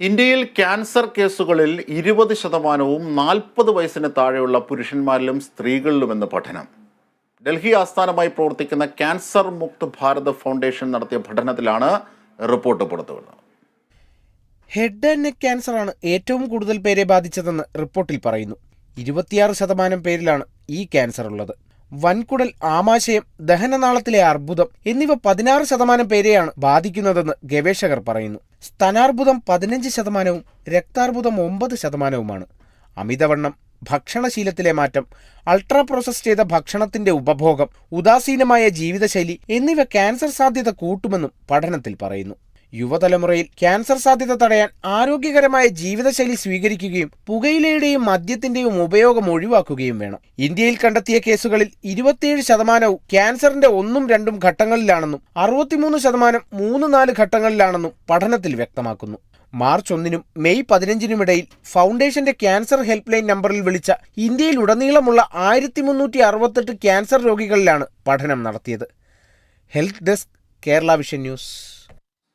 ഇന്ത്യയിൽ ക്യാൻസർ കേസുകളിൽ ഇരുപത് ശതമാനവും നാൽപ്പത് വയസ്സിന് താഴെയുള്ള പുരുഷന്മാരിലും സ്ത്രീകളിലും സ്ത്രീകളിലുമെന്ന് പഠനം. ഡൽഹി ആസ്ഥാനമായി പ്രവർത്തിക്കുന്ന ക്യാൻസർ മുക്ത് ഭാരത് ഫൗണ്ടേഷൻ നടത്തിയ പഠനത്തിലാണ് റിപ്പോർട്ട് പുറത്തുവിടുന്നത് ഹെഡ് ആൻഡ് നെക്ക് ക്യാൻസറാണ് ഏറ്റവും കൂടുതൽ പേരെ ബാധിച്ചതെന്ന് റിപ്പോർട്ടിൽ പറയുന്നു. ഇരുപത്തിയാറ് ശതമാനം പേരിലാണ് ഈ ക്യാൻസർ ഉള്ളത് വൻകുടൽ ആമാശയം ദഹനനാളത്തിലെ അർബുദം എന്നിവ പതിനാറ് ശതമാനം പേരെയാണ് ബാധിക്കുന്നതെന്ന് ഗവേഷകർ പറയുന്നു. സ്തനാർബുദം പതിനഞ്ച് ശതമാനവും രക്താർബുദം ഒമ്പത് ശതമാനവുമാണ്. അമിതവണ്ണം ഭക്ഷണശീലത്തിലെ മാറ്റം അൾട്രാ പ്രോസസ് ചെയ്ത ഭക്ഷണത്തിന്റെ ഉപഭോഗം ഉദാസീനമായ ജീവിതശൈലി എന്നിവ ക്യാൻസർ സാധ്യത കൂട്ടുമെന്നും പഠനത്തിൽ പറയുന്നു. യുവതലമുറയിൽ ക്യാൻസർ സാധ്യത തടയാൻ ആരോഗ്യകരമായ ജീവിതശൈലി സ്വീകരിക്കുകയും പുകയിലയുടെയും മദ്യത്തിന്റെയും ഉപയോഗം ഒഴിവാക്കുകയും വേണം. ഇന്ത്യയിൽ കണ്ടെത്തിയ കേസുകളിൽ ഇരുപത്തിയേഴ് ശതമാനവും ക്യാൻസറിന്റെ ഒന്നും രണ്ടും ഘട്ടങ്ങളിലാണെന്നും അറുപത്തിമൂന്ന് ശതമാനം മൂന്ന് നാല് ഘട്ടങ്ങളിലാണെന്നും പഠനത്തിൽ വ്യക്തമാക്കുന്നു. മാർച്ച് ഒന്നിനും മെയ് പതിനഞ്ചിനുമിടയിൽ ഫൗണ്ടേഷന്റെ ക്യാൻസർ ഹെൽപ്പ് ലൈൻ നമ്പറിൽ വിളിച്ച ഇന്ത്യയിൽ ഉടനീളമുള്ള ആയിരത്തി മുന്നൂറ്റി അറുപത്തെട്ട് ക്യാൻസർ രോഗികളിലാണ് പഠനം നടത്തിയത്. Health desk Kerala vision news.